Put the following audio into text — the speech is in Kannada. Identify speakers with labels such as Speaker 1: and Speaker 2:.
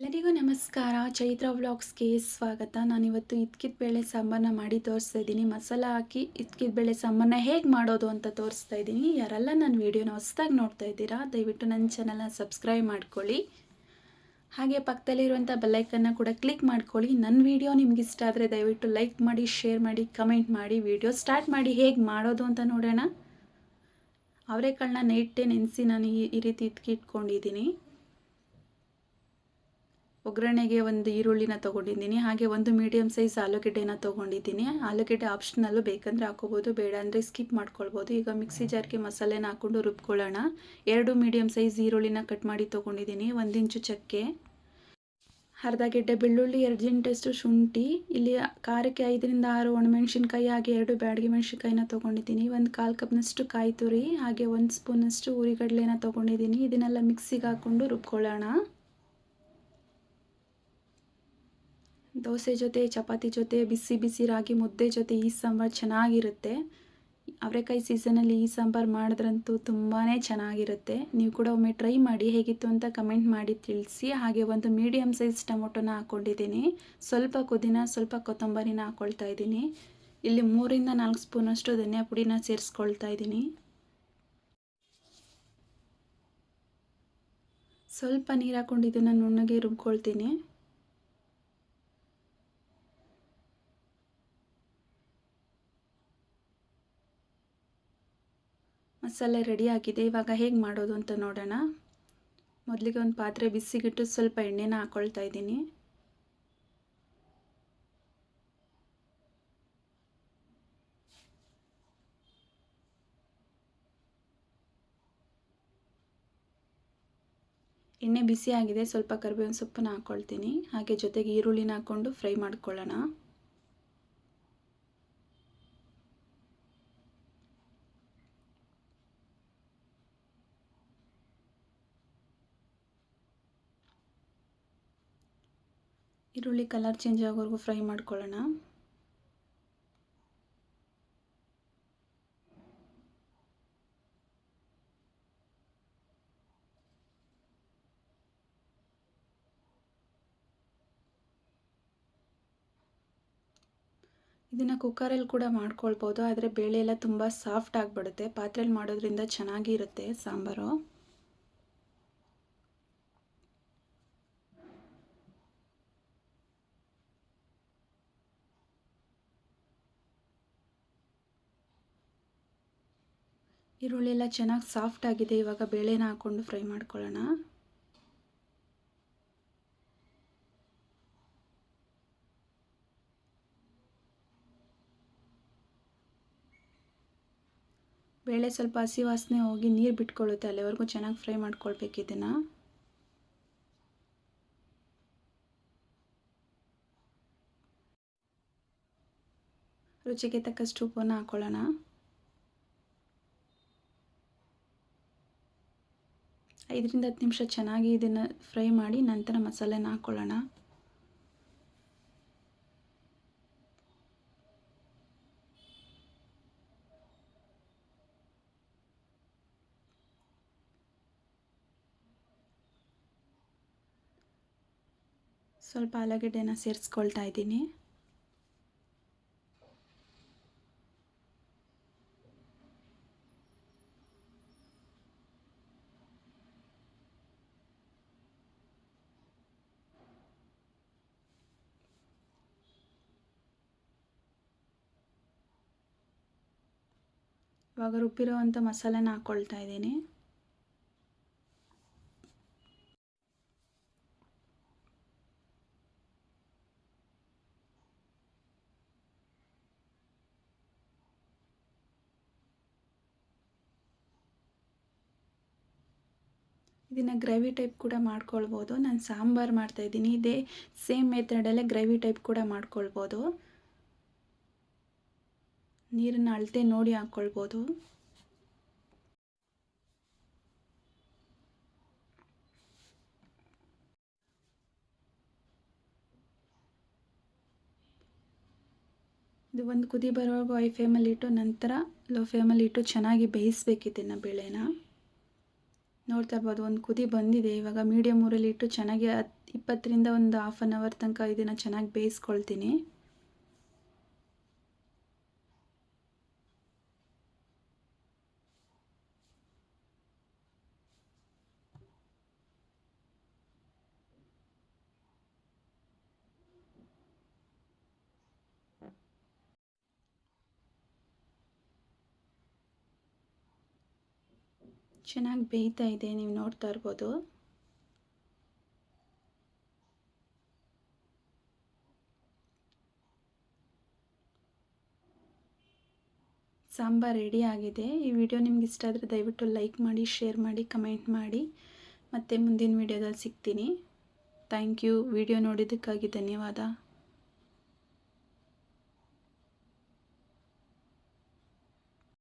Speaker 1: ಎಲ್ಲರಿಗೂ ನಮಸ್ಕಾರ. ಚೈತ್ರ ವ್ಲಾಗ್ಸ್ಗೆ ಸ್ವಾಗತ. ನಾನಿವತ್ತು ಇದ್ಕಿದ ಬೇಳೆ ಸಾಂಬಾರನ್ನ ಮಾಡಿ ತೋರಿಸ್ತಾ ಇದ್ದೀನಿ. ಮಸಾಲ ಹಾಕಿ ಇದ್ಕಿದ ಬೇಳೆ ಸಾಂಬಾರನ್ನ ಹೇಗೆ ಮಾಡೋದು ಅಂತ ತೋರಿಸ್ತಾ ಇದ್ದೀನಿ. ಯಾರೆಲ್ಲ ನನ್ನ ವೀಡಿಯೋನ ಹೊಸ್ದಾಗಿ ನೋಡ್ತಾ ಇದ್ದೀರಾ, ದಯವಿಟ್ಟು ನನ್ನ ಚಾನಲ್ನ ಸಬ್ಸ್ಕ್ರೈಬ್ ಮಾಡ್ಕೊಳ್ಳಿ. ಹಾಗೆ ಪಕ್ಕದಲ್ಲಿರುವಂಥ ಬೆಲ್ಲೈಕನ್ನ ಕೂಡ ಕ್ಲಿಕ್ ಮಾಡ್ಕೊಳ್ಳಿ. ನನ್ನ ವಿಡಿಯೋ ನಿಮ್ಗೆ ಇಷ್ಟ ಆದರೆ ದಯವಿಟ್ಟು ಲೈಕ್ ಮಾಡಿ ಶೇರ್ ಮಾಡಿ ಕಮೆಂಟ್ ಮಾಡಿ. ವಿಡಿಯೋ ಸ್ಟಾರ್ಟ್ ಮಾಡಿ ಹೇಗೆ ಮಾಡೋದು ಅಂತ ನೋಡೋಣ. ಅವರೆಕಾಳನ್ನ ನೈಟೇ ನೆನೆಸಿ ನಾನು ಈ ರೀತಿ ಇಟ್ಕೊಂಡಿದ್ದೀನಿ ಒಗ್ಗರಣೆಗೆ ಒಂದು ಈರುಳ್ಳಿನ ತೊಗೊಂಡಿದ್ದೀನಿ, ಹಾಗೆ ಒಂದು ಮೀಡಿಯಮ್ ಸೈಜ್ ಆಲೂಗೆಡ್ಡೆನ ತೊಗೊಂಡಿದ್ದೀನಿ. ಆಲೂಗೆಡ್ಡೆ ಆಪ್ಷನಲ್ಲೂ ಬೇಕಂದರೆ ಹಾಕೋಬೋದು, ಬೇಡ ಅಂದರೆ ಸ್ಕಿಪ್ ಮಾಡ್ಕೊಳ್ಬೋದು. ಈಗ ಮಿಕ್ಸಿ ಜಾರ್ಗೆ ಮಸಾಲೆನ ಹಾಕ್ಕೊಂಡು ರುಬ್ಕೊಳ್ಳೋಣ. ಎರಡು ಮೀಡಿಯಮ್ ಸೈಜ್ ಈರುಳ್ಳಿನ ಕಟ್ ಮಾಡಿ ತೊಗೊಂಡಿದ್ದೀನಿ, ಒಂದು ಇಂಚು ಚಕ್ಕೆ. ಅರ್ಧ ಗಡ್ಡೆ ಬೆಳ್ಳುಳ್ಳಿ, ಎರಡು ಜಿಂಟಷ್ಟು ಶುಂಠಿ, ಇಲ್ಲಿ ಖಾರಕ್ಕೆ ಐದರಿಂದ ಆರು ಒಣಮೆಣ್ಸಿನ್ಕಾಯಿ, ಹಾಗೆ ಎರಡು ಬ್ಯಾಡಗಿ ಮೆಣಸಿನ್ಕಾಯಿನ ತೊಗೊಂಡಿದ್ದೀನಿ. ಒಂದು ಕಾಲು ಕಪ್ನಷ್ಟು ಕಾಯಿ ತುರಿ ಹಾಗೆ ಒಂದು ಸ್ಪೂನಷ್ಟು ಉರಿಗಡಲೆನ ತೊಗೊಂಡಿದ್ದೀನಿ. ಇದನ್ನೆಲ್ಲ ಮಿಕ್ಸಿಗೆ ಹಾಕ್ಕೊಂಡು ರುಬ್ಕೊಳ್ಳೋಣ. ದೋಸೆ ಜೊತೆ, ಚಪಾತಿ ಜೊತೆ, ಬಿಸಿ ಬಿಸಿ ರಾಗಿ ಮುದ್ದೆ ಜೊತೆ ಈ ಸಾಂಬಾರು ಚೆನ್ನಾಗಿರುತ್ತೆ. ಅವರೆಕಾಯಿ ಸೀಸನಲ್ಲಿ ಈ ಸಾಂಬಾರು ಮಾಡಿದ್ರಂತೂ ತುಂಬಾ ಚೆನ್ನಾಗಿರುತ್ತೆ. ನೀವು ಕೂಡ ಒಮ್ಮೆ ಟ್ರೈ ಮಾಡಿ, ಹೇಗಿತ್ತು ಅಂತ ಕಮೆಂಟ್ ಮಾಡಿ ತಿಳಿಸಿ. ಹಾಗೆ ಒಂದು ಮೀಡಿಯಮ್ ಸೈಜ್ ಟೊಮೊಟೊನ ಹಾಕ್ಕೊಂಡಿದ್ದೀನಿ ಸ್ವಲ್ಪ ಪುದೀನ, ಸ್ವಲ್ಪ ಕೊತ್ತಂಬರಿನ ಹಾಕ್ಕೊಳ್ತಾ ಇದ್ದೀನಿ. ಇಲ್ಲಿ ಮೂರಿಂದ ನಾಲ್ಕು ಸ್ಪೂನಷ್ಟು ಧನಿಯಾ ಪುಡಿನ ಸೇರಿಸ್ಕೊಳ್ತಾ ಇದ್ದೀನಿ. ಸ್ವಲ್ಪ ನೀರು ಹಾಕ್ಕೊಂಡು ಇದನ್ನು ನುಣ್ಣಗೆ ರುಬ್ಕೊಳ್ತೀನಿ. ಮಸಾಲೆ ರೆಡಿಯಾಗಿದೆ ಇವಾಗ ಹೇಗೆ ಮಾಡೋದು ಅಂತ ನೋಡೋಣ. ಮೊದಲಿಗೆ ಒಂದು ಪಾತ್ರೆ ಬಿಸಿಗಿಟ್ಟು ಸ್ವಲ್ಪ ಎಣ್ಣೆನ ಹಾಕ್ಕೊಳ್ತಾ ಇದ್ದೀನಿ. ಎಣ್ಣೆ ಬಿಸಿ ಆಗಿದೆ. ಸ್ವಲ್ಪ ಕರಿಬೇವಿನ ಸೊಪ್ಪನ್ನ ಹಾಕ್ಕೊಳ್ತೀನಿ ಹಾಗೆ ಜೊತೆಗೆ ಈರುಳ್ಳಿನ ಹಾಕ್ಕೊಂಡು ಫ್ರೈ ಮಾಡ್ಕೊಳ್ಳೋಣ. ಈರುಳ್ಳಿ ಕಲರ್ ಚೇಂಜ್ ಆಗೋವರೆಗೂ ಫ್ರೈ ಮಾಡ್ಕೊಳ್ಳೋಣ. ಇದನ್ನು ಕುಕ್ಕರಲ್ಲಿ ಕೂಡ ಮಾಡ್ಕೊಳ್ಬೋದು, ಆದರೆ ಬೇಳೆ ಎಲ್ಲ ತುಂಬ ಸಾಫ್ಟ್ ಆಗಿಬಿಡುತ್ತೆ. ಪಾತ್ರೆಯಲ್ಲಿ ಮಾಡೋದ್ರಿಂದ ಚೆನ್ನಾಗಿರುತ್ತೆ ಸಾಂಬಾರು. ಈರುಳ್ಳಿ ಎಲ್ಲ ಚೆನ್ನಾಗಿ ಸಾಫ್ಟ್ ಆಗಿದೆ, ಇವಾಗ ಬೇಳೆನ ಹಾಕ್ಕೊಂಡು ಫ್ರೈ ಮಾಡ್ಕೊಳ್ಳೋಣ. ಬೇಳೆ ಸ್ವಲ್ಪ ಹಸಿ ವಾಸನೆ ಹೋಗಿ ನೀರು ಬಿಟ್ಕೊಳ್ಳುತ್ತೆ, ಅಲ್ಲಿವರೆಗೂ ಚೆನ್ನಾಗಿ ಫ್ರೈ ಮಾಡ್ಕೊಳ್ಬೇಕು ಇದನ್ನು. ರುಚಿಗೆ ತಕ್ಕಷ್ಟು ಉಪ್ಪನ್ನು ಹಾಕ್ಕೊಳ್ಳೋಣ ಐದರಿಂದ ಹತ್ತು ನಿಮಿಷ ಚೆನ್ನಾಗಿ ಇದನ್ನು ಫ್ರೈ ಮಾಡಿ ನಂತರ ಮಸಾಲೆನ ಹಾಕ್ಕೊಳ್ಳೋಣ ಸ್ವಲ್ಪ ಆಲೂಗಡ್ಡೆನ ಸೇರಿಸ್ಕೊಳ್ತಾ ಇದ್ದೀನಿ. ಇವಾಗ ರುಬ್ಬಿರೋವಂಥ ಮಸಾಲೆನ ಹಾಕ್ಕೊಳ್ತಾ ಇದ್ದೀನಿ. ಇದನ್ನು ಗ್ರೇವಿ ಟೈಪ್ ಕೂಡ ಮಾಡ್ಕೊಳ್ಬೋದು. ನಾನು ಸಾಂಬಾರು ಮಾಡ್ತಾಯಿದ್ದೀನಿ ಇದೇ ಸೇಮ್ ಮೆಥಡಲ್ಲೇ ಗ್ರೇವಿ ಟೈಪ್ ಕೂಡ ಮಾಡ್ಕೊಳ್ಬೋದು. ನೀರನ್ನು ಅಳತೆ ನೋಡಿ ಹಾಕ್ಕೊಳ್ಬೋದು ಇದು ಒಂದು ಕುದಿ ಬರುವಾಗ ಐ ಫ್ಲೇಮಲ್ಲಿ ಇಟ್ಟು ನಂತರ ಲೋ ಫ್ಲೇಮಲ್ಲಿ ಇಟ್ಟು ಚೆನ್ನಾಗಿ ಬೇಯಿಸ್ಬೇಕಿದ್ದನ್ನು ಬೇಳೆನ. ನೋಡ್ತಾ ಇರ್ಬೋದು, ಒಂದು ಕುದಿ ಬಂದಿದೆ. ಇವಾಗ ಮೀಡಿಯಮ್ ಊರಲ್ಲಿ ಇಟ್ಟು ಚೆನ್ನಾಗಿ ಹತ್ತು ಇಪ್ಪತ್ತರಿಂದ ಒಂದು ಹಾಫ್ ಆನ್ ಅವರ್ ತನಕ ಇದನ್ನು ಚೆನ್ನಾಗಿ ಬೇಯಿಸ್ಕೊಳ್ತೀನಿ. ಚೆನ್ನಾಗಿ ಬೇಯ್ತಾ ಇದೆ, ನೀವು ನೋಡ್ತಾ ಇರ್ಬೋದು. ಸಾಂಬಾರ್ ರೆಡಿ ಆಗಿದೆ. ಈ ವಿಡಿಯೋ ನಿಮ್ಗೆ ಇಷ್ಟ ಆದರೆ ದಯವಿಟ್ಟು ಲೈಕ್ ಮಾಡಿ ಶೇರ್ ಮಾಡಿ ಕಮೆಂಟ್ ಮಾಡಿ. ಮತ್ತು ಮುಂದಿನ ವಿಡಿಯೋದಲ್ಲಿ ಸಿಗ್ತೀನಿ. ಥ್ಯಾಂಕ್ ಯು ವಿಡಿಯೋ ನೋಡಿದ್ದಕ್ಕಾಗಿ ಧನ್ಯವಾದ.